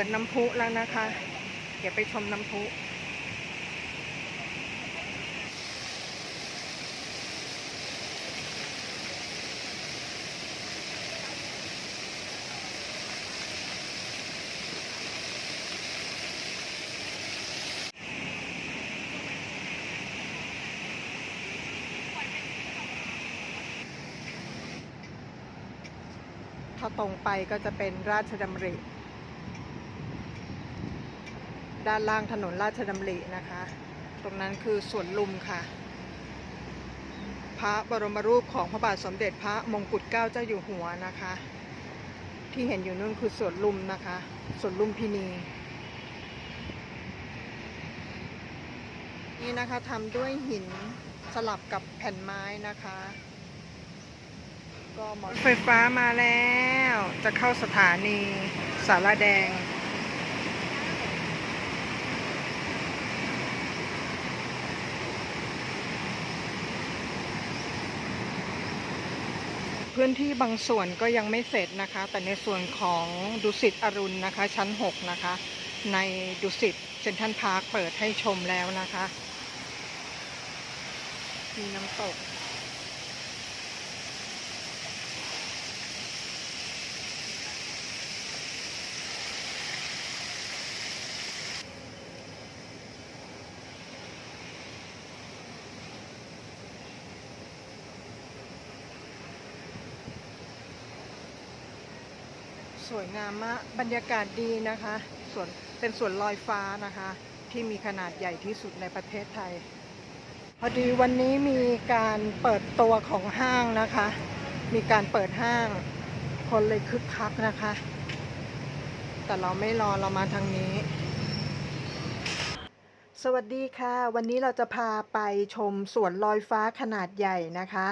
ปิดน้ำพุแล้วนะคะ เดี๋ยวไปชมน้ำพุถ้าตรงไปก็จะเป็นราชดำริ ด้านล่างถนนราชดำรินะคะ ตรงนั้นคือสวนลุมค่ะ พระบรมรูปของพระบาทสมเด็จพระมงกุฎเกล้าเจ้าอยู่หัวนะคะ ที่เห็นอยู่นู่นคือสวนลุมนะคะสวนลุมพินี นี่นะคะทำด้วยหินสลับกับแผ่นไม้นะคะก็หมดไฟฟ้ามาแล้ว จะเข้าสถานีสารแดง พื้นที่บางส่วนก็ยังไม่เสร็จนะคะ แต่ในส่วนของดุสิตอรุณนะคะ ชั้น 6 นะคะ ในดุสิตเซ็นทรัลพาร์คเปิดให้ชมแล้วนะคะ มีน้ำตก สวยงามมากบรรยากาศดีนะคะส่วนเป็นสวนลอยฟ้านะคะ ที่มีขนาดใหญ่ที่สุดในประเทศไทย พอดีวันนี้มีการเปิดตัวของห้างนะคะ มีการเปิดห้าง คนเลยคึกคักนะคะ แต่เราไม่รอเรามาทางนี้ สวัสดีค่ะ วันนี้เราจะพาไปชมสวนลอยฟ้าขนาดใหญ่นะคะ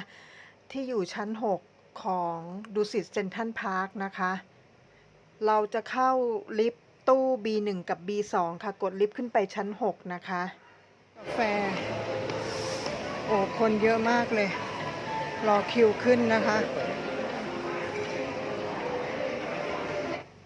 ที่อยู่ชั้น 6 ของดุสิตเซนทันพาร์คนะคะ เราจะเข้าลิฟต์ตู้ B1 กับ B2 ค่ะ กดลิฟต์ขึ้นไปชั้น 6 นะคะ กาแฟ โอ้ คนเยอะมากเลย รอคิวขึ้นนะคะ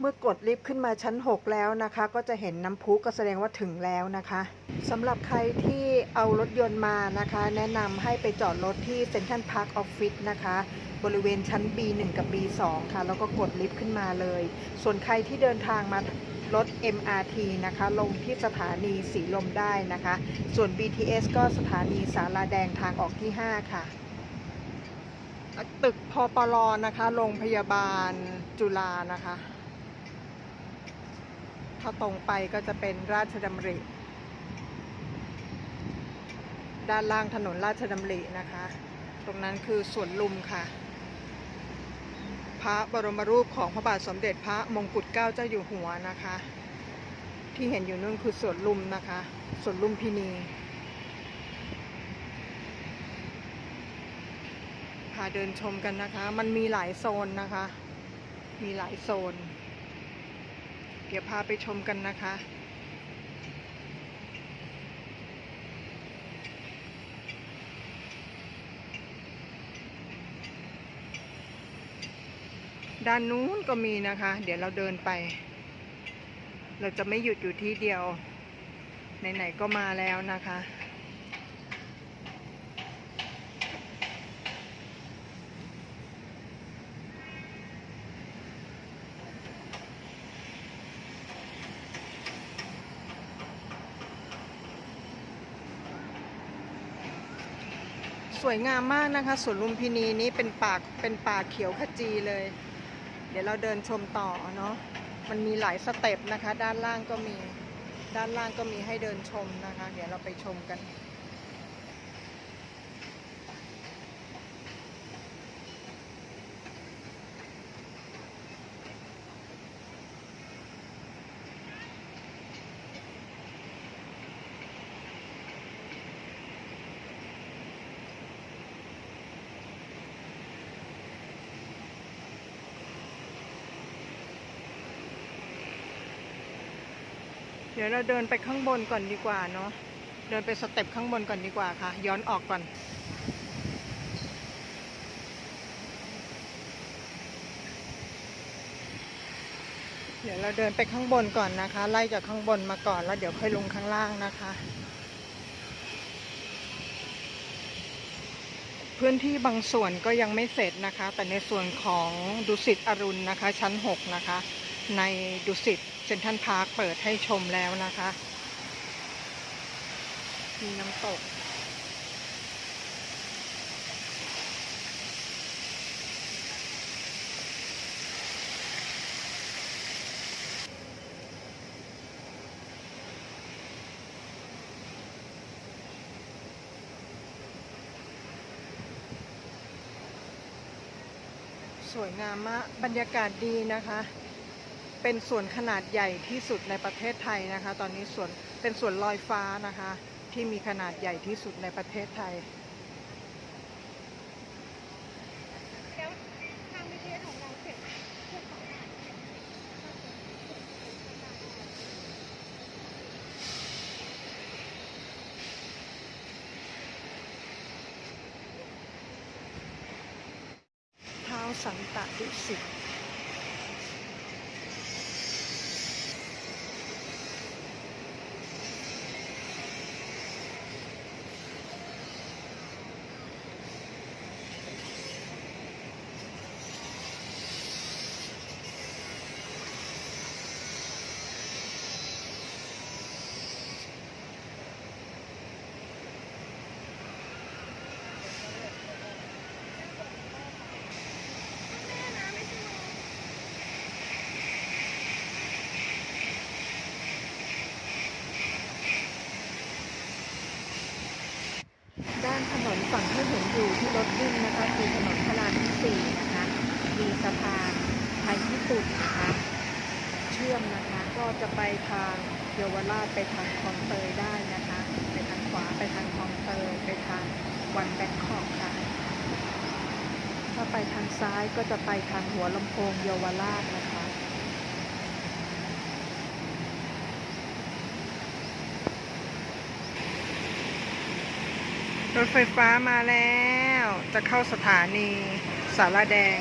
เมื่อกดลิฟต์ขึ้นมาชั้น 6 แล้วนะคะ ก็จะเห็นน้ำพุก็แสดงว่าถึงแล้วนะคะสำหรับใครที่เอารถยนต์มานะคะ แนะนำให้ไปจอดรถที่เซ็นทรัลพาร์คออฟฟิศนะคะ บริเวณชั้น B1 กับ B2 ค่ะ แล้วก็กดลิฟต์ขึ้นมาเลย ส่วนใครที่เดินทางมารถ MRT นะคะ ลงที่สถานีสีลมได้นะคะ ส่วน BTS ก็สถานีสาราแดงทางออกที่ 5 ค่ะ ตึกพปรนะคะ โรงพยาบาลจุฬานะคะ ถ้าตรงไปก็จะเป็นราชดำริ ด้านล่างถนนราชดำรินะคะ ตรงนั้นคือสวนลุมค่ะ พระบรมรูปของพระบาทสมเด็จพระมงกุฎเกล้าเจ้าอยู่หัวนะคะ ที่เห็นอยู่นู่นคือสวนลุมนะคะสวนลุมพินีพาเดินชมกันนะคะ มันมีหลายโซนนะคะ มีหลายโซน เดี๋ยวพาไปชมกันนะคะ ด้านนู้นก็มีนะคะ เดี๋ยวเราเดินไป เราจะไม่หยุดอยู่ที่เดียว ไหนๆก็มาแล้วนะคะ สวยงามมากนะคะสวนลุมพินีนี้เป็นป่าเป็นป่าเขียวขจีเลย เดี๋ยวเราเดินชมต่อเนาะมันมีหลายสเต็ปนะคะ ด้านล่างก็มี ด้านล่างก็มีให้เดินชมนะคะ เดี๋ยวเราไปชมกัน ดี๋ยวเราเดินไปข้างบนก่อนดีกว่าเนาะเดินไปสเต็ปข้างบนก่อนดีกว่าค่ะ ย้อนออกก่อนเดี๋ยวเราเดินไปข้างบนก่อนนะคะ ไล่จากข้างบนมาก่อนแล้วเดี๋ยวค่อยลงข้างล่างนะคะ พื้นที่บางส่วนก็ยังไม่เสร็จนะคะ แต่ในส่วนของดุสิตอรุณนะคะ ชั้น 6 นะคะ ในดุสิต ซ็นทรัลพาร์คเปิดให้ชมแล้วนะคะ มีน้ำตก สวยงามมากบรรยากาศดีนะคะ เป็นสวนขนาดใหญ่ที่สุดในประเทศไทยนะคะ ตอนนี้สวนเป็นสวนลอยฟ้านะคะ ที่มีขนาดใหญ่ที่สุดในประเทศไทยเราเสร็จพวกของงานเนี่ยเท้าสันตะดุสิตด้านถนนฝั่งที่เห็นอยู่ที่รถวิ่งนะคะคือถนนพระรามที่สี่นะคะ มีสะพานไทยญี่ปุ่นนะคะ เชื่อมนะคะ ก็จะไปทางเยา วราชไปทางคลองเตยได้นะคะ ไปทางขวาไปทางคลองเตยไปทางวันแบงคอกค่ะถ้าไปทางซ้ายก็จะไปทางหัวลำโพงเยาวราชนะคะรถไฟฟ้ามาแล้ว จะเข้าสถานีสารแดง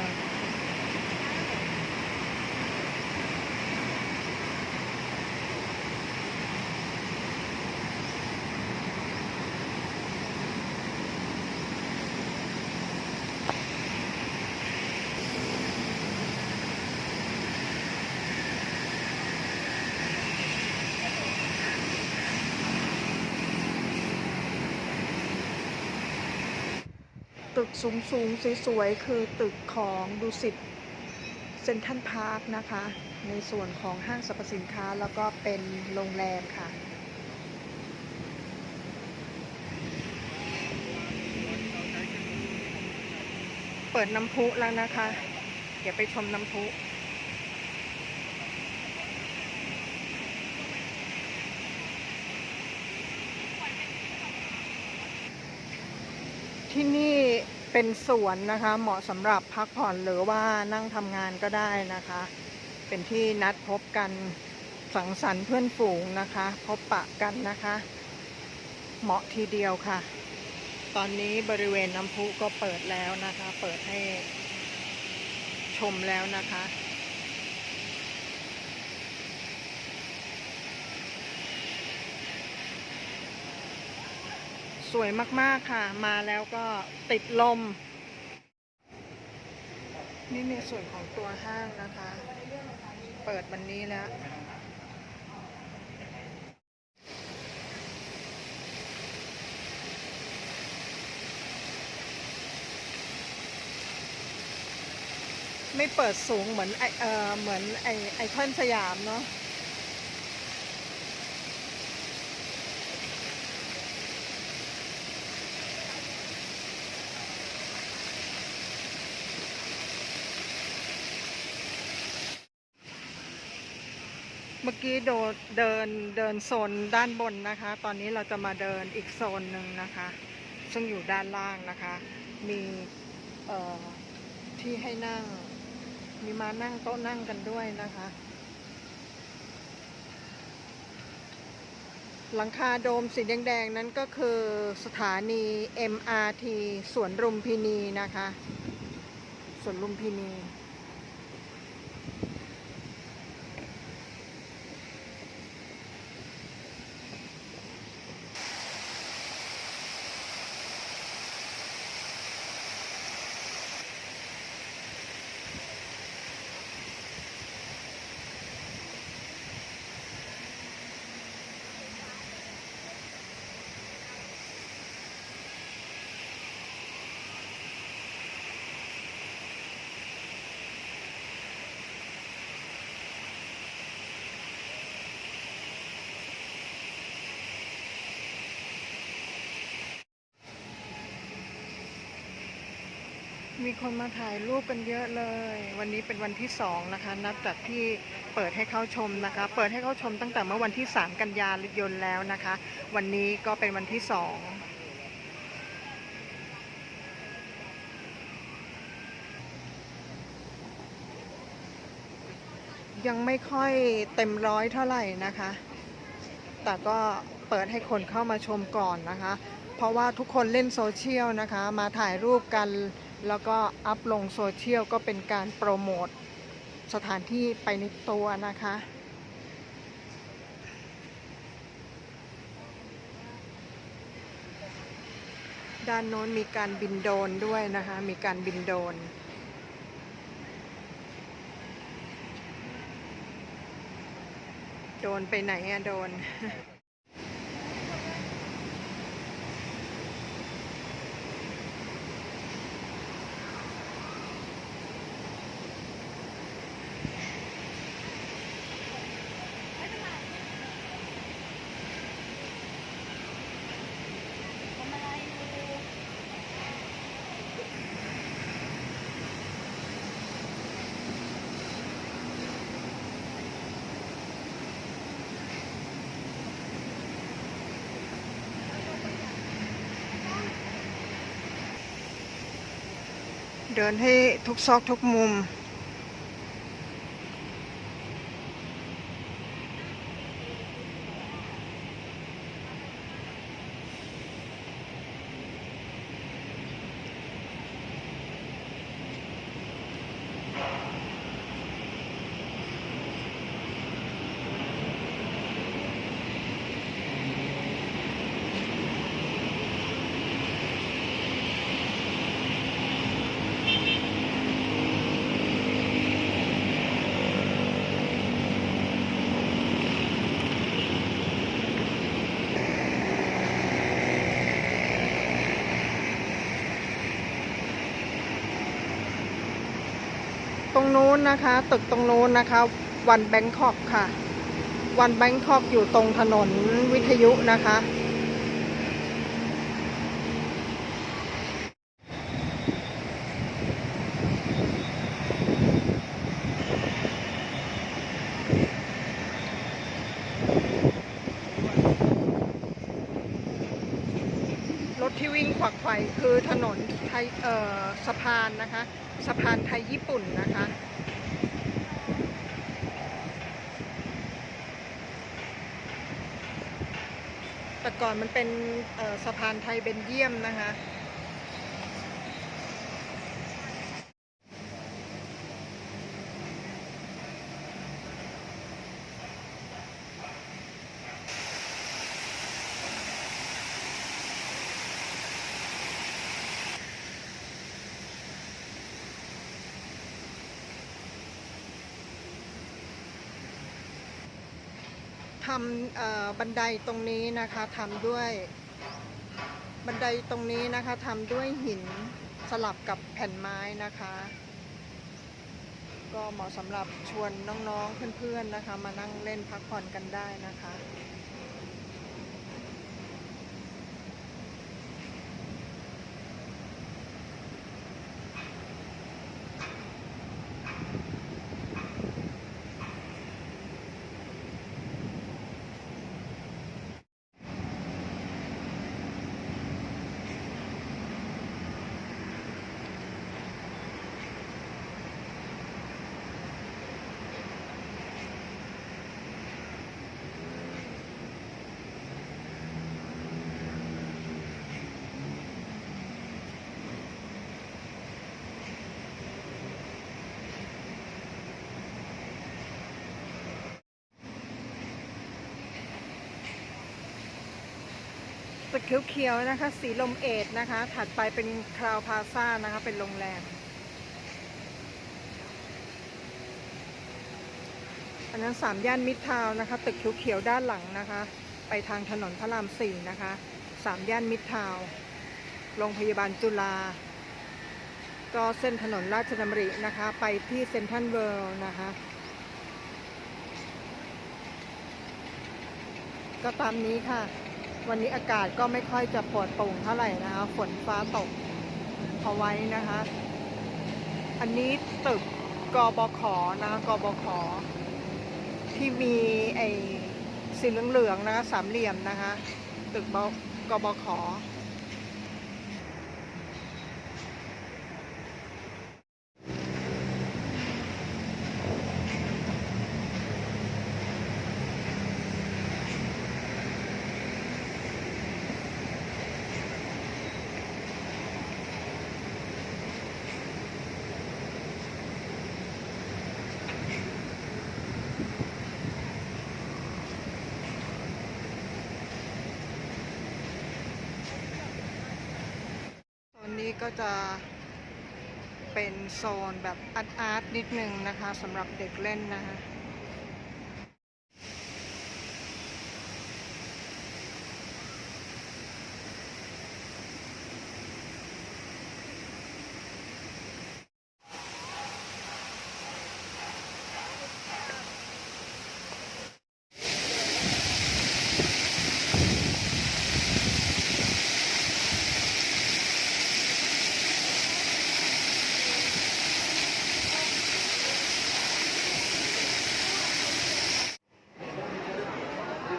ตึกสูงสูงๆสวยๆคือตึกของดุสิตเซ็นทรัลพาร์คนะคะ ในส่วนของห้างสรรพสินค้าแล้วก็เป็นโรงแรมค่ะ เปิดน้ำพุแล้วนะคะ เดี๋ยวไปชมน้ำพุที่นี่ เป็นสวนนะคะ เหมาะสำหรับพักผ่อนหรือว่านั่งทำงานก็ได้นะคะ เป็นที่นัดพบกันสังสรรค์เพื่อนฝูงนะคะ พบปะกันนะคะ เหมาะทีเดียวค่ะ ตอนนี้บริเวณน้ำพุก็เปิดแล้วนะคะ เปิดให้ชมแล้วนะคะ สวยมากๆค่ะ มาแล้วก็ติดลม นี่ในส่วนของตัวห้างนะคะ เปิดวันนี้แล้วไม่เปิดสูงเหมือนไอเออเหมือนไอไอคอนสยามเนาะ มื่อกี้โดเดินเดินโซนด้านบนนะคะ ตอนนี้เราจะมาเดินอีกโซนหนึ่งนะคะ ซึ่งอยู่ด้านล่างนะคะ มีที่ให้นั่ง มีมานั่งโต๊ะนั่งกันด้วยนะคะหลังคาโดมสีแดงๆ นั้นก็คือสถานี MRT สวนลุมพินีนะคะ สวนลุมพินี มีคนมาถ่ายรูปกันเยอะเลย วันนี้เป็นวันที่สองนะคะ นับจากที่เปิดให้เข้าชมนะคะ เปิดให้เข้าชมตั้งแต่เมื่อวันที่ 3 กันยายนแล้วนะคะ วันนี้ก็เป็นวันที่สองยังไม่ค่อยเต็มร้อยเท่าไหร่นะคะ แต่ก็เปิดให้คนเข้ามาชมก่อนนะคะ เพราะว่าทุกคนเล่นโซเชียลนะคะ มาถ่ายรูปกัน แล้วก็อัพลงโซเชียลก็เป็นการโปรโมทสถานที่ไปในตัวนะคะ ด้านโน้นมีการบินโดนด้วยนะคะ มีการบินโดนโดนไปไหนอะโดน เดินให้ทุกซอกทุกมุม รงนู้นนะคะ ตึกตรงนู้นนะคะ วันแบงคอกค่ะ วันแบงคอกอยู่ตรงถนนวิทยุนะคะ รถที่วิ่งขวักไขว่คือถนนไทยเอ่อสะพานนะคะ สะพานไทยญี่ปุ่นนะคะแต่ก่อนมันเป็นสะพานไทยเบนเยียมนะคะ ทำเอ่อบันไดตรงนี้นะคะทำด้วยบันไดตรงนี้นะคะทำด้วยหินสลับกับแผ่นไม้นะคะ ก็เหมาะสำหรับชวนน้องๆเพื่อนๆนะคะ มานั่งเล่นพักผ่อนกันได้นะคะ เขียวๆนะคะ สีลมเอดนะคะ ถัดไปเป็นคราวพาซ่านะคะ เป็นโรงแรม อันนั้นสามย่านมิตรทาวนะคะ ตึกเขียวๆด้านหลังนะคะ ไปทางถนนพระรามสี่นะคะสามย่านมิตรทาวโรงพยาบาลจุฬาก็เส้นถนนราชดำรินะคะ ไปที่เซ็นทรัลเวิลด์นะคะ ก็ตามนี้ค่ะ วันนี้อากาศก็ไม่ค่อยจะปลอดโปร่งเท่าไหร่นะคะฝนฟ้าตกเอาไว้นะคะ อันนี้ตึกกบขนะกบขที่มีไอ้สีเหลืองๆนะคะสามเหลี่ยมนะคะ ตึกบกบข จะเป็นโซนแบบอาร์ตๆนิดนึงนะคะสำหรับเด็กเล่นนะคะ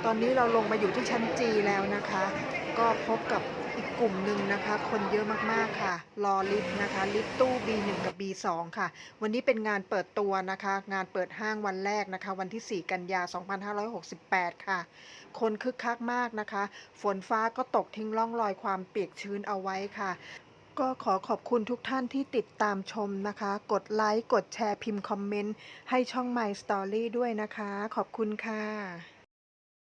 ตอนนี้เราลงมาอยู่ที่ชั้นจีแล้วนะคะ ก็พบกับอีกกลุ่มหนึ่งนะคะ คนเยอะมากๆค่ะ รอลิฟต์นะคะ ลิฟต์ตู้ B1 กับ B2 ค่ะ วันนี้เป็นงานเปิดตัวนะคะ งานเปิดห้างวันแรกนะคะ วันที่ 4 กันยา 2568 ค่ะ คนคึกคักมากนะคะ ฝนฟ้าก็ตกทิ้งร่องรอยความเปียกชื้นเอาไว้ค่ะก็ขอขอบคุณทุกท่านที่ติดตามชมนะคะ กดไลค์ กดแชร์พิมพ์คอมเมนต์ ให้ช่อง My Story ด้วยนะคะ ขอบคุณค่ะ